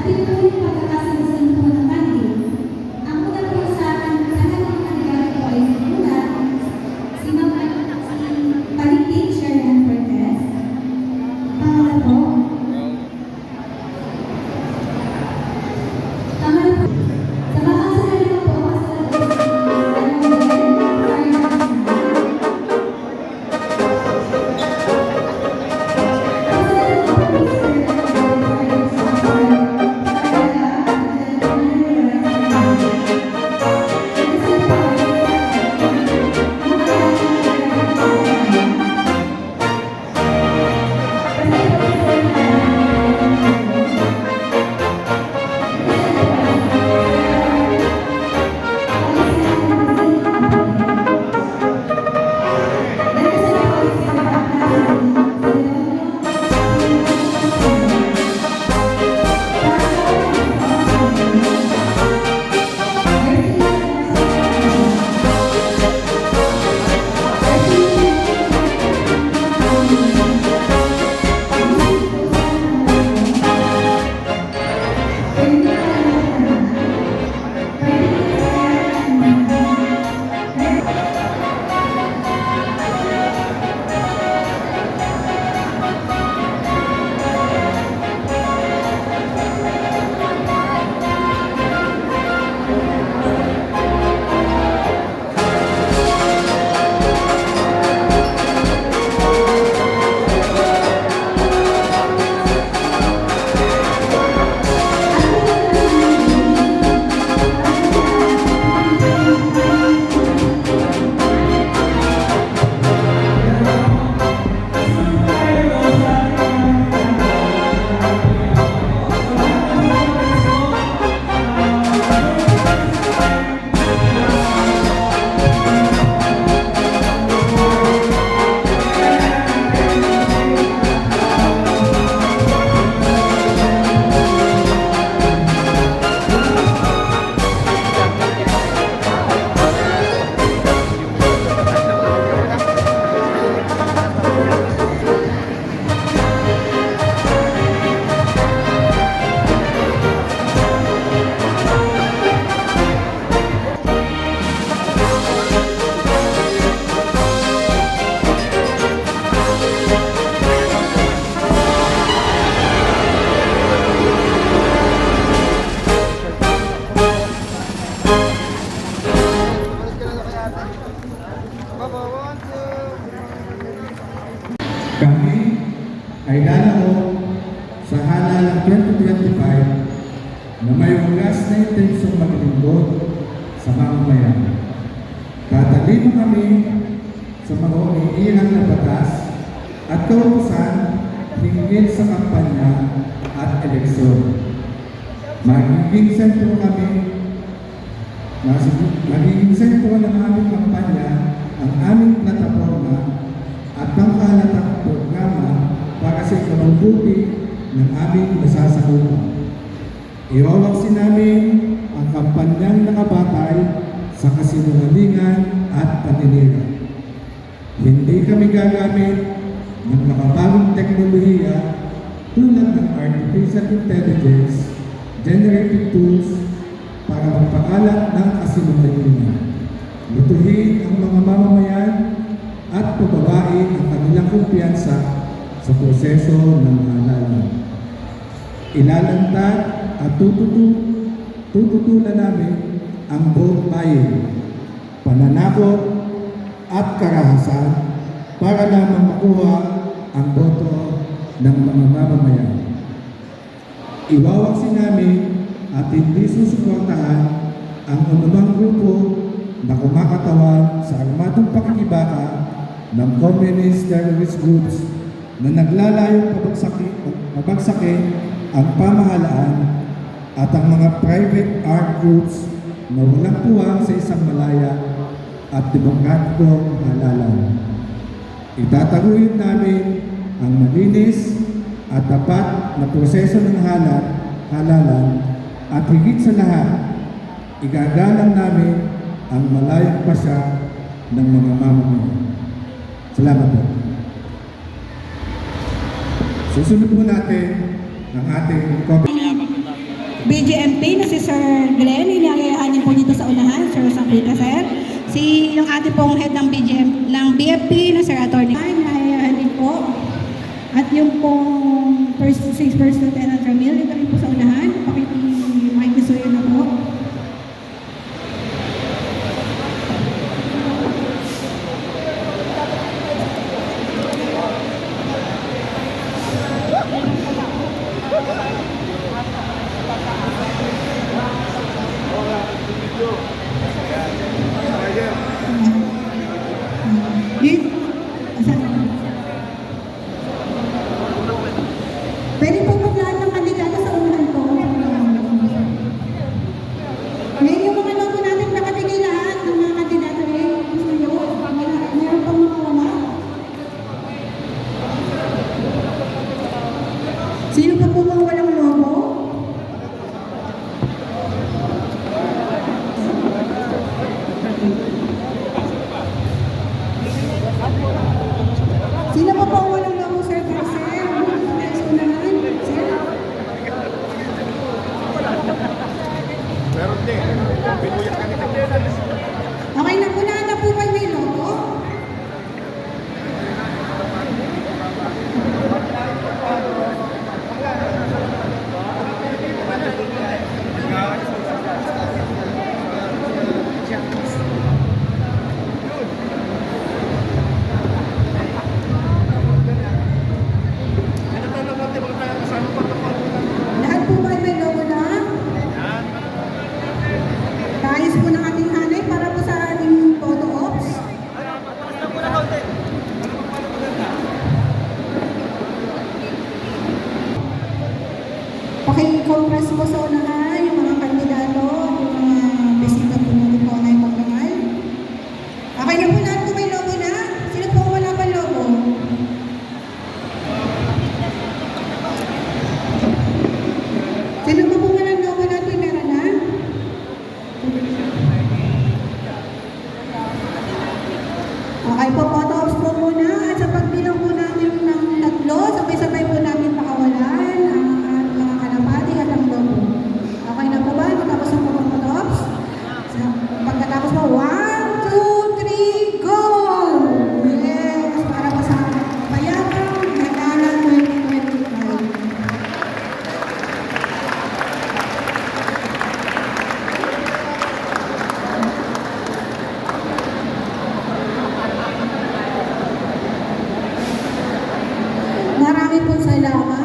At Kami ay lalaro sa halalang 2025 na may wagas na intensyon maglingkod sa mamamayan. Tatalino kami sa mga umiirang na batas at kautusan hinggil sa kampanya at eleksyon. Magiging sentro kami Magiging sentro ng aming kampanya ang aming plataforma at pangkalatang programa para sa ikabubuti ng aming nasasakupan. Iwawaksin namin ang kampanyang nakabatay sa kasinungalingan at paninira. Hindi kami gagamit ng nakabagong teknolohiya tulad ng artificial intelligence, generative tools, para magpakalat ng kasinungalingan. Lutuhin ang mga mamamayan at pababain ang kanilang kumpiyansa sa proseso ng halalan. Ilalantad at tututu tututulan namin ang buong bayan, pananakot at karahasan para lamang makuha ang boto ng mga mamamayan. Iwawaksin namin at hindi susuportahan ang anumang grupo na kumakatawan sa armadong pakikibaka ng communist terrorist groups na naglalayong pabagsakin, pabagsakin ang pamahalaan at ang mga private armed groups na walang puwang sa isang malaya at demokratikong halalan. Itataguyod namin ang malinis at tapat na proseso ng halal, halalan at higit sa lahat, igagalang namin ang malayang pasya ng mga mamamayan. Salamat po. Susunod po natin ang ating comment. BGMP na si Sir Glenn, inagayahan niyo po dito sa unahan, Sir Sampita, Sir. Si yung ating pong head ng BGM, ng BFP na Sir Attorney. Ay, inaagayahan din po. At yung pong first, si First Lieutenant Ramil, dito rin po sa unahan. Pakiki, po sa unahan yung mga kandidato, yung mga bisita po natin po ngayon pong mahal. Okay na po lahat po may logo na? Sino po wala pa logo? Sino po po wala logo natin meron na? Okay po, photo off po muna at sa pagbilang po Marami po salamat.